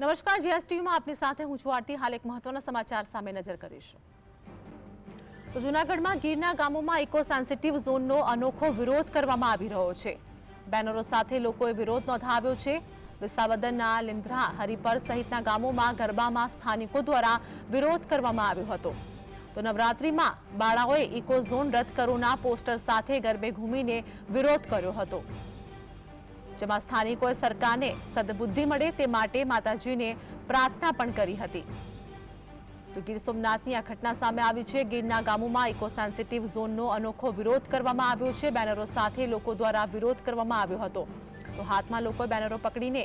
નમસ્કાર જીએસટીયુમાં આપની સાથે હું છું આરતી. હાલ એક મહત્વના સમાચાર સામે નજર કરીશું. તો જૂનાગઢમાં ગીરના ગામોમાં ઇકો સેન્સિટિવ ઝોનનો અનોખો વિરોધ કરવામાં આવી રહ્યો છે. બેનરો સાથે લોકોએ વિરોધ નોંધાવ્યો છે. વિસાવદનના લીમધ્રા હરિપર સહિતના ગામોમાં ગરબામાં સ્થાનિકો દ્વારા વિરોધ કરવામાં આવ્યો હતો. તો નવરાત્રિમાં બાળાઓએ ઇકો ઝોન રદ કરોના પોસ્ટર સાથે ગરબે ઘૂમીને વિરોધ કર્યો હતો. જેમાં સ્થાનિકોએ સરકારને સદબુદ્ધિ મળે તે માટે માતાજીને પ્રાર્થના પણ કરી હતી. તો ગીર સોમનાથની આ ઘટના સામે આવી છે. ગીરના ગામોમાં ઇકો સેન્સિટિવ ઝોનનો અનોખો વિરોધ કરવામાં આવ્યો છે. બેનરો સાથે લોકો દ્વારા વિરોધ કરવામાં આવ્યો હતો. તો હાથમાં લોકોએ બેનરો પકડીને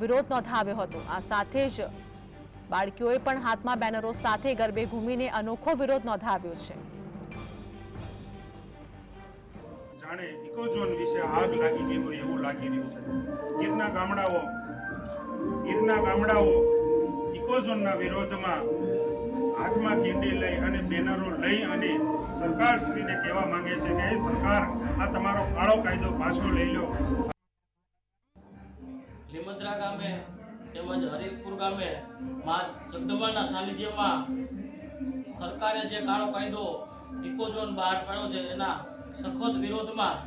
વિરોધ નોંધાવ્યો હતો. આ સાથે જ બાળકીઓએ પણ હાથમાં બેનરો સાથે ગરબે ઘૂમીને અનોખો વિરોધ નોંધાવ્યો છે. જાણે ઇકોઝોન વિશે આગ લાગી ગઈ હોય એવું લાગી રહ્યું છે. ગીરના ગામડાઓ ગીરના ગામડાઓ ઇકોઝોનના વિરોધમાં હાથમાં કિંડી લઈ અને બેનરો લઈ અને સરકારશ્રીને કહેવા માંગે છે કે સરકાર, આ તમારો કાળો કાયદો પાછો લઈ લો. લીમદ્રા ગામે તેમજ હરિપુર ગામે મા જગદંબાના સાનિધ્યમાં સરકારે જે કાળો કાયદો ઇકોઝોન બહાર પાડ્યો છે, એના સખત વિરોધમાં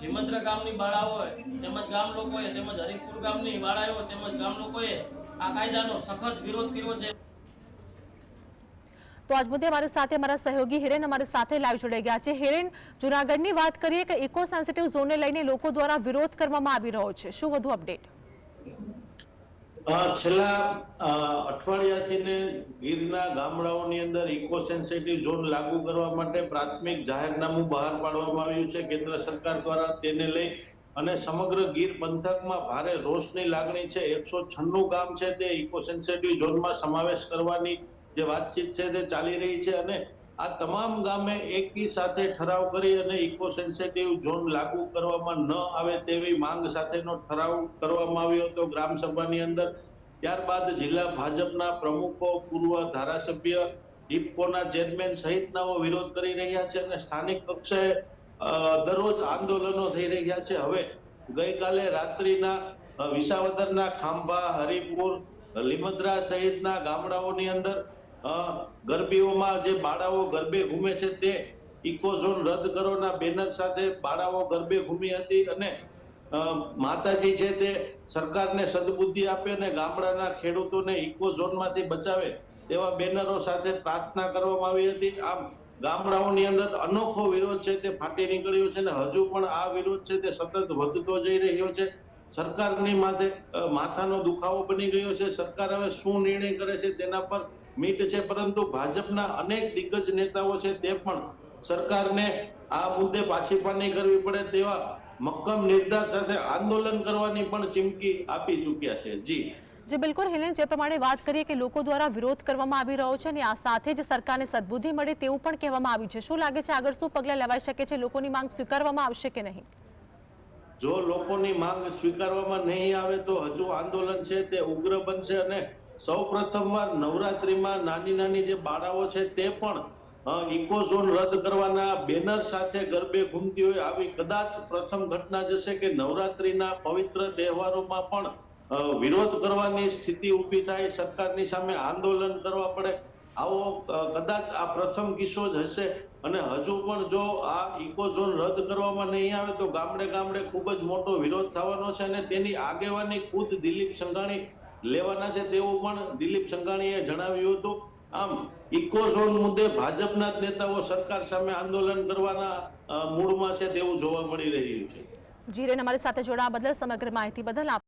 લીમદ્રા ગામની બાળાઓએ તેમજ ગામ લોકોએ, તેમજ હરિપુર ગામની બાળાઓ તેમજ ગામ લોકોએ આ કાયદાનો સખત વિરોધ કર્યો છે. તો આજ મુદ્દે અમારી સાથે અમારા સહયોગી હિરેન અમારી સાથે લાઈવ જોડાઈ ગયા છે. હિરેન, જુનાગઢની વાત કરીએ કે ઇકો સેન્સિટિવ ઝોનને લઈને લોકો દ્વારા વિરોધ કરવામાં આવી રહ્યો છે. શું વધુ અપડેટ છેલ્લા અઠવાડિયાથી ને ગીરના ગામડાઓની અંદર ઇકો સેન્સિટિવ ઝોન લાગુ કરવા માટે પ્રાથમિક જાહેરનામું બહાર પાડવામાં આવ્યું છે. કેન્દ્ર સરકાર દ્વારા તેને લઈ અને સમગ્ર ગીર પંથકમાં ભારે રોષની લાગણી છે. એકસો છન્નું ગામ છે તે ઇકો સેન્સિટિવ ઝોનમાં સમાવેશ કરવાની જે વાતચીત છે તે ચાલી રહી છે અને આ તમામ ગામે એકી સાથે ઠરાવ કરી અને ઇકો સેન્સિટિવ ઝોન લાગુ કરવામાં ન આવે તેવી માંગ સાથેનો ઠરાવ કરવામાં આવ્યો હતો ગ્રામ સભાની અંદર. ત્યારબાદ જિલ્લા ભાજપના પ્રમુખો, પૂર્વ ધારાસભ્ય ઇફકોના ચેરમેન સહિતનાઓ વિરોધ કરી રહ્યા છે અને સ્થાનિક કક્ષાએ દરરોજ આંદોલનો થઈ રહ્યા છે. હવે ગઈકાલે રાત્રિના વિસાવદરના ખાંભા, હરિપુર, લીમદ્રા સહિતના ગામડાઓની અંદર ગરબીઓમાં જે બાળાઓ ગરબે ઘૂમે છે તે ઇકોઝોન રદ કરોના બેનર સાથે બાળાઓ ગરબે ઘૂમી હતી અને માતાજી છે તે સરકારને સદબુદ્ધિ આપે અને ગામડાના ખેડૂતોને ઇકોઝોનમાંથી બચાવે તેવા બેનરો સાથે પ્રાર્થના કરવામાં આવી હતી. આમ, ગામડાઓની અંદર અનોખો વિરોધ છે તે ફાટી નીકળ્યો છે અને હજુ પણ આ વિરોધ છે તે સતત વધતો જઈ રહ્યો છે. સરકારની માથે માથાનો દુખાવો બની ગયો છે. સરકાર હવે શું નિર્ણય કરે છે તેના પર મીટ છે પરંતુ ભાજપના અનેક દિગ્ગજ નેતાઓ છે તે પણ સરકારને આ મુદ્દે પાછી પાની કરવી પડે તેવા મક્કમ નિર્ધાર સાથે આંદોલન કરવાની પણ ચીમકી આપી ચૂક્યા છે. જી. જે બિલકુલ. હેલેન જે પ્રમાણે વાત કરીએ કે લોકો દ્વારા વિરોધ કરવામાં આવી રહ્યો છે અને આ સાથે જ સરકારને સદબુદ્ધિ મળે તેવું પણ કહેવામાં આવ્યું છે. શું લાગે છે આગળ શું પગલાં લેવાઈ શકે છે? લોકોની માંગ સ્વીકારવામાં આવશે કે નહીં? જો લોકોની માંગ સ્વીકારવામાં નહીં આવે તો હજુ આંદોલન છે તે ઉગ્ર બનશે અને સૌ પ્રથમવાર નવરાત્રિમાં નાની નાની જે બાળાઓ છે તે પણ ઇકો ઝોન રદ કરવાના બેનર સાથે ગરબે ઘૂમતી હોય આવી કદાચ પ્રથમ ઘટના જશે કે નવરાત્રિના પવિત્ર તહેવારોમાં પણ વિરોધ કરવાની સ્થિતિ ઊભી થાય, સરકારની સામે આંદોલન કરવા પડે. આવો કદાચ આ પ્રથમ કિસ્સો જ હશે. અને હજુ પણ જો આ ઇકો ઝોન રદ કરવામાં નહીં આવે તો ગામડે ગામડે ખૂબ જ મોટો વિરોધ થવાનો છે અને તેની આગેવાની ખુદ દિલીપ સંઘાણી લેવાના છે તેવું પણ દિલીપ સંઘાણીએ જણાવ્યું હતું. આમ ઇકોઝોન મુદ્દે ભાજપના નેતાઓ સરકાર સામે આંદોલન કરવાના મૂડમાં છે તેવું જોવા મળી રહ્યું છે. જીરેન અમારી સાથે જોડાવા બદલ સમગ્ર માહિતી બદલ